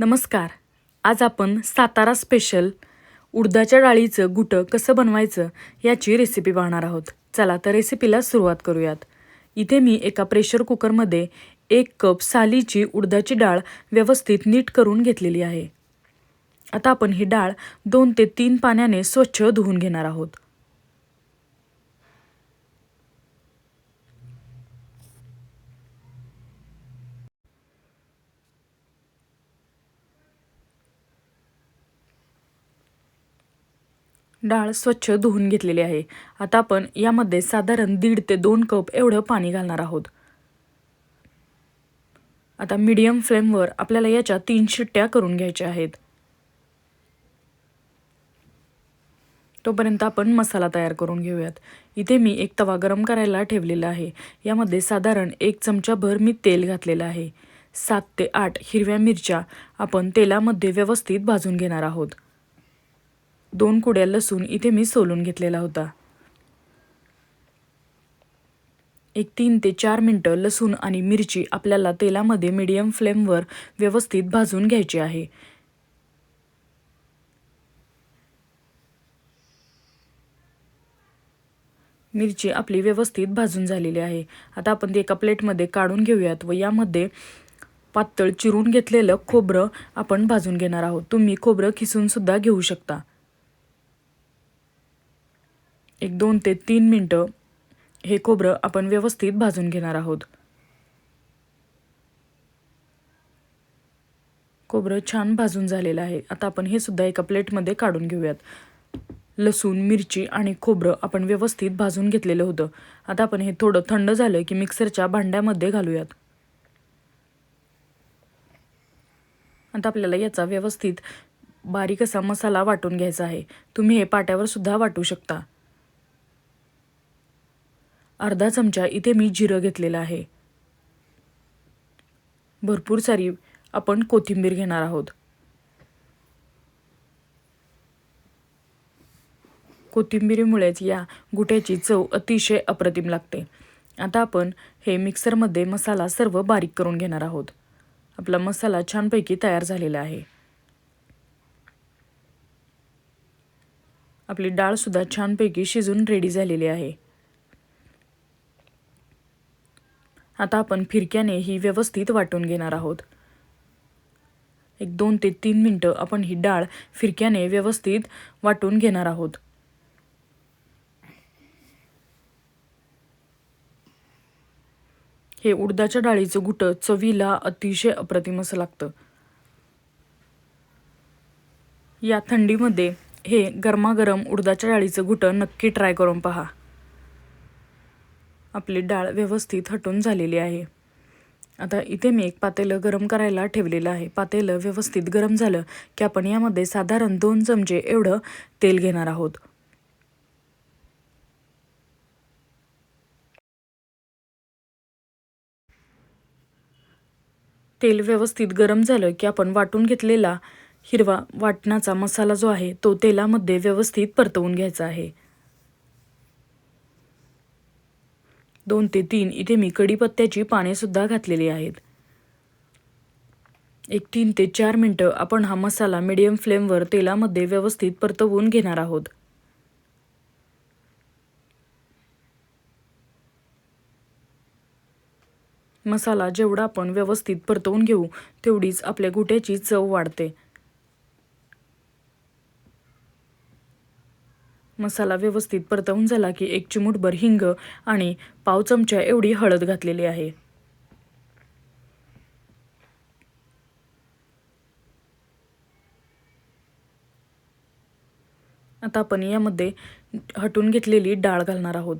नमस्कार. आज आपण सातारा स्पेशल उडदाच्या डाळीचं गुटं कसं बनवायचं याची रेसिपी पाहणार आहोत. चला तर रेसिपीला सुरुवात करूयात. इथे मी एका प्रेशर कुकरमध्ये एक कप सालीची उडदाची डाळ व्यवस्थित नीट करून घेतलेली आहे. आता आपण ही डाळ दोन ते तीन पाण्याने स्वच्छ धुवून घेणार आहोत. डाळ स्वच्छ धुवून घेतलेली आहे. आता आपण यामध्ये साधारण दीड ते दोन कप एवढं पाणी घालणार आहोत. आता मीडियम फ्लेमवर आपल्याला याच्या तीन शिट्ट्या करून घ्यायच्या आहेत. तोपर्यंत आपण मसाला तयार करून घेऊयात. इथे मी एक तवा गरम करायला ठेवलेला आहे. यामध्ये साधारण एक चमचाभर मी तेल घातलेलं आहे. सात ते आठ हिरव्या मिरच्या आपण तेलामध्ये व्यवस्थित भाजून घेणार आहोत. दोन कुड्या लसूण इथे मी सोलून घेतलेला होता. एक तीन ते चार मिनटं लसूण आणि मिरची आपल्याला तेलामध्ये मीडियम फ्लेमवर व्यवस्थित भाजून घ्यायची आहे. मिरची आपली व्यवस्थित भाजून झालेली आहे. आता आपण ती एका प्लेटमध्ये काढून घेऊयात व यामध्ये पातळ चिरून घेतलेलं खोबरं आपण भाजून घेणार आहोत. तुम्ही खोबरं खिसून सुद्धा घेऊ शकता. एक दोन ते तीन मिनटं हे खोबरं आपण व्यवस्थित भाजून घेणार आहोत. खोबरं छान भाजून झालेलं आहे. आता आपण हे सुद्धा एका प्लेटमध्ये काढून घेऊयात. लसूण मिरची आणि खोबरं आपण व्यवस्थित भाजून घेतलेलं होतं. आता आपण हे थोडं थंड झालं की मिक्सरच्या भांड्यामध्ये घालूयात. आता आपल्याला याचा व्यवस्थित बारीक असा मसाला वाटून घ्यायचा आहे. तुम्ही हे पाट्यावर सुद्धा वाटू शकता. अर्धा चमचा इथे मी जिरं घेतलेलं आहे. भरपूर सारी आपण कोथिंबीर घेणार आहोत. कोथिंबीरीमुळेच या गुट्याची चव अतिशय अप्रतिम लागते. आता आपण हे मिक्सरमध्ये मसाला सर्व बारीक करून घेणार आहोत. आपला मसाला छानपैकी तयार झालेला आहे. आपली डाळसुद्धा छानपैकी शिजून रेडी झालेली आहे. आता आपण फिरक्याने ही व्यवस्थित वाटून घेणार आहोत. एक दोन ते तीन मिनटं आपण ही डाळ फिरक्याने व्यवस्थित वाटून घेणार आहोत. हे उडदाच्या डाळीचं गुटं चवीला अतिशय अप्रतिम असं लागतं. या थंडीमध्ये हे गरमागरम उडदाच्या डाळीचं गुटं नक्की ट्राय करून पहा. आपली डाळ व्यवस्थित हटून झालेली आहे. आता इथे मी एक पातेलं गरम करायला ठेवलेलं आहे. पातेलं व्यवस्थित गरम झालं की आपण यामध्ये साधारण दोन चमचे एवढं तेल घेणार आहोत. तेल व्यवस्थित गरम झालं की आपण वाटून घेतलेला हिरवा वाटणाचा मसाला जो आहे तो तेलामध्ये व्यवस्थित परतवून घ्यायचा आहे. दोन ते तीन इथे मी कढीपत्त्याची पाने सुद्धा घातलेली आहेत. एक तीन ते चार मिनटं आपण हा मसाला मीडियम फ्लेमवर तेलामध्ये व्यवस्थित परतवून घेणार आहोत. मसाला जेवढा आपण व्यवस्थित परतवून घेऊ तेवढीच आपल्या गोट्याची चव वाढते. मसाला व्यवस्थित परतवून झाला की एक चिमूटभर हिंग आणि पाव चमचा एवढी हळद घातलेली आहे. आता आपण यामध्ये हटून घेतलेली डाळ घालणार आहोत.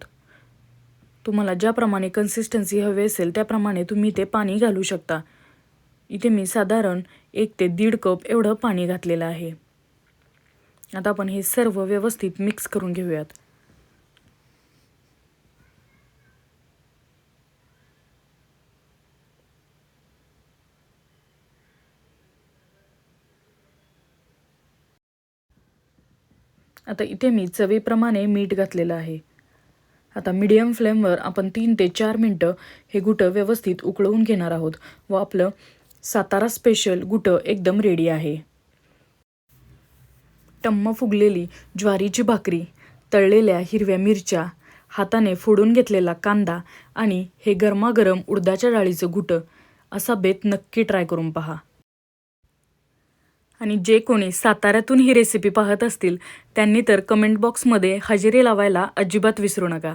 तुम्हाला ज्याप्रमाणे कन्सिस्टन्सी हवी असेल त्याप्रमाणे तुम्ही ते पाणी घालू शकता. इथे मी साधारण एक ते दीड कप एवढं पाणी घातलेलं आहे. आता आपण हे सर्व व्यवस्थित मिक्स करून घेऊयात. आता इथे मी चवीप्रमाणे मीठ घातलेलं आहे. आता मीडियम फ्लेमवर आपण तीन ते चार मिनटं हे गुटं व्यवस्थित उकळवून घेणार आहोत व आपलं सातारा स्पेशल गुटं एकदम रेडी आहे. टम्म फुगलेली ज्वारीची भाकरी तळलेल्या हिरव्या मिरच्या हाताने फोडून घेतलेला कांदा आणि हे गरमागरम उडदाच्या डाळीचं घुटं असा बेत नक्की ट्राय करून पहा. आणि जे कोणी साताऱ्यातून ही रेसिपी पाहत असतील त्यांनी तर कमेंट बॉक्समध्ये हजेरी लावायला अजिबात विसरू नका.